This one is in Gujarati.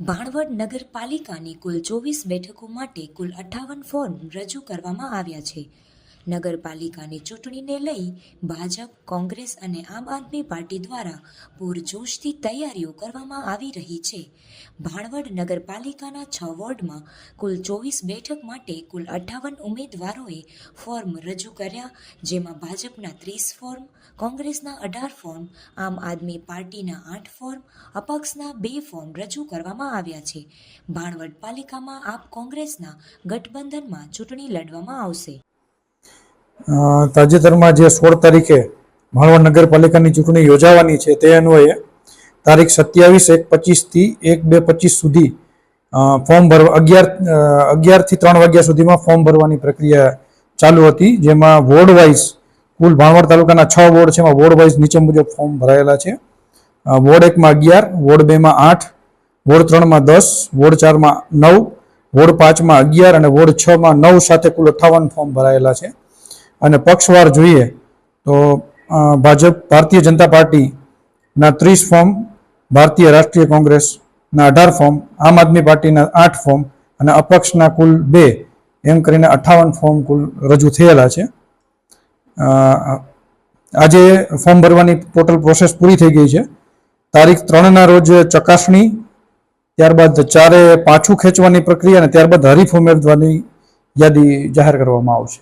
ભાણવડ નગરપાલિકાની કુલ ચોવીસ બેઠકો માટે કુલ અઠ્ઠાવન ફોર્મ રજૂ કરવામાં આવ્યા છે. નગરપાલિકાની ચૂંટણીને લઈ ભાજપ, કોંગ્રેસ અને આમ આદમી પાર્ટી દ્વારા પૂરજોશથી તૈયારીઓ કરવામાં આવી રહી છે. ભાણવડ નગરપાલિકાના છ વોર્ડમાં કુલ ચોવીસ બેઠક માટે કુલ અઠ્ઠાવન ઉમેદવારોએ ફોર્મ રજૂ કર્યા, જેમાં ભાજપના ત્રીસ ફોર્મ, કોંગ્રેસના અઢાર ફોર્મ, આમ આદમી પાર્ટીના આઠ ફોર્મ, અપક્ષના બે ફોર્મ રજૂ કરવામાં આવ્યા છે. ભાણવડ પાલિકામાં આપ કોંગ્રેસના ગઠબંધનમાં ચૂંટણી લડવામાં આવશે. તાજેતરમાં જે સોળ તારીખે ભાણવડ નગરપાલિકાની ચૂંટણી યોજાવાની છે તે અન્વયે તારીખ સત્યાવીસ એક પચીસથી એક બે પચીસ સુધી ફોર્મ ભરવા, અગિયાર અગિયારથી ત્રણ વાગ્યા સુધીમાં ફોર્મ ભરવાની પ્રક્રિયા ચાલુ હતી, જેમાં વોર્ડ વાઇઝ કુલ ભાણવડ તાલુકાના છ વોર્ડ છે, એમાં વોર્ડ વાઇઝ નીચે મુજબ ફોર્મ ભરાયેલા છે. વોર્ડ એકમાં અગિયાર, વોર્ડ બેમાં આઠ, વોર્ડ ત્રણમાં દસ, વોર્ડ ચારમાં નવ, વોર્ડ પાંચમાં અગિયાર અને વોર્ડ છમાં નવ સાથે કુલ અઠ્ઠાવન ફોર્મ ભરાયેલા છે. અને પક્ષવાર જોઈએ તો ભાજપ ભારતીય જનતા પાર્ટીના ત્રીસ ફોર્મ, ભારતીય રાષ્ટ્રીય કોંગ્રેસના અઢાર ફોર્મ, આમ આદમી પાર્ટીના આઠ ફોર્મ અને અપક્ષના કુલ બે, એમ કરીને અઠ્ઠાવન ફોર્મ કુલ રજૂ થયેલા છે. આજે ફોર્મ ભરવાની ટોટલ પ્રોસેસ પૂરી થઈ ગઈ છે. તારીખ ત્રણના રોજ ચકાસણી, ત્યારબાદ ચારે પાછું ખેંચવાની પ્રક્રિયા અને ત્યારબાદ હરીફ ઉમેદવારની યાદી જાહેર કરવામાં આવશે.